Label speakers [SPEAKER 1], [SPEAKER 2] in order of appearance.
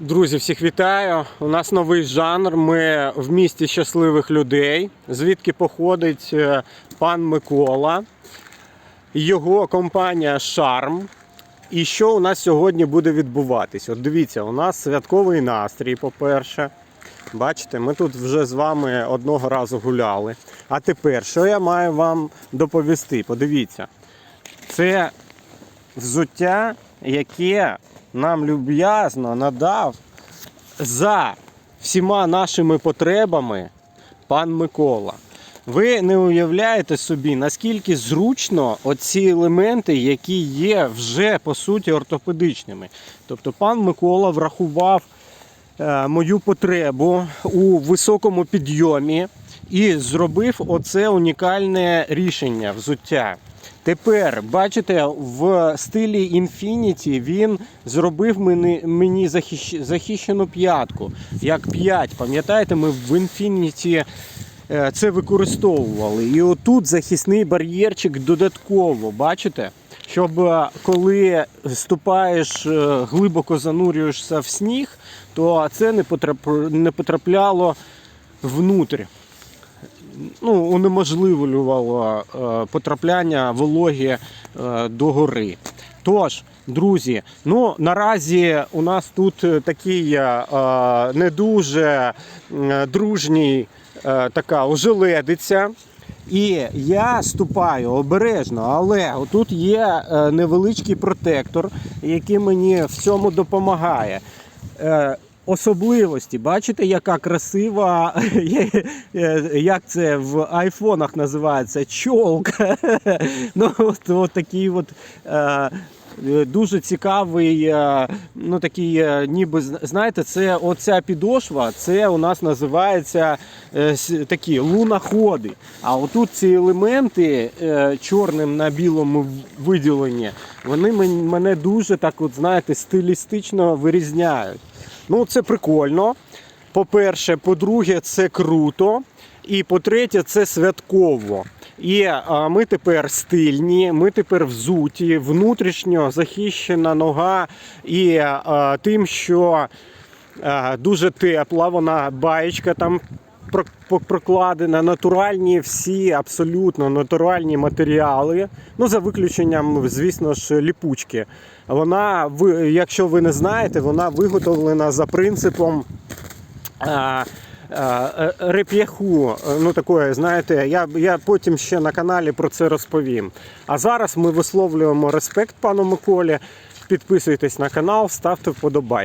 [SPEAKER 1] Друзі, всіх вітаю. У нас новий жанр. Ми в місті щасливих людей. Звідки походить е, пан Микола, його компанія Шарм. І що у нас сьогодні буде відбуватись? От дивіться, у нас святковий настрій, по-перше. Бачите, ми тут вже з вами одного разу гуляли. А тепер, що я маю вам доповісти? Подивіться, це взуття, яке нам люб'язно надав за всіма нашими потребами пан Микола. Ви не уявляєте собі, наскільки зручно оці елементи, які є вже по суті ортопедичними. Тобто пан Микола врахував е, мою потребу у високому підйомі і зробив оце унікальне рішення взуття. Тепер, бачите, в стилі Infinity він зробив мені, мені захищ- захищену п'ятку. Як п'ять. Пам'ятаєте, ми в Infinity е, це використовували. І отут захисний бар'єрчик додатково, бачите? Щоб е, коли ступаєш, е, глибоко занурюєшся в сніг, то це не, потрапляло внутрь ну, унеможливлювало е, потрапляння вологі е, до гори. Тож, друзі, ну наразі у нас тут е, такий не дуже дружній така ожеледиця. І я ступаю обережно, але тут є невеличкий протектор, який мені в цьому допомагає. Е, Особливості, бачите, яка красива, е, як це в айфонах називається, чолка. Ну, от, от такий от. Е, Дуже цікавий, е, ну такий, е, ніби знаєте, це оця підошва, це у нас називається е, такі луноходи. А отут ці елементи е, чорним на білому виділені, вони мене дуже так, от знаєте, стилістично вирізняють. Ну, це прикольно. По-перше, по-друге, це круто. І по-третє, це святково. І а, ми тепер стильні, ми тепер взуті, внутрішньо захищена нога і а, тим, що а, дуже тепла, вона баєчка там прокладена, натуральні всі, абсолютно натуральні матеріали. Ну, за виключенням, звісно ж, ліпучки. Вона, якщо ви не знаєте, вона виготовлена за принципом. а, е, Реп'яху, ну такое, знаєте, я, я потім ще на каналі про це розповім. А зараз ми висловлюємо респект пану Миколі. Підписуйтесь на канал, ставте вподобайки.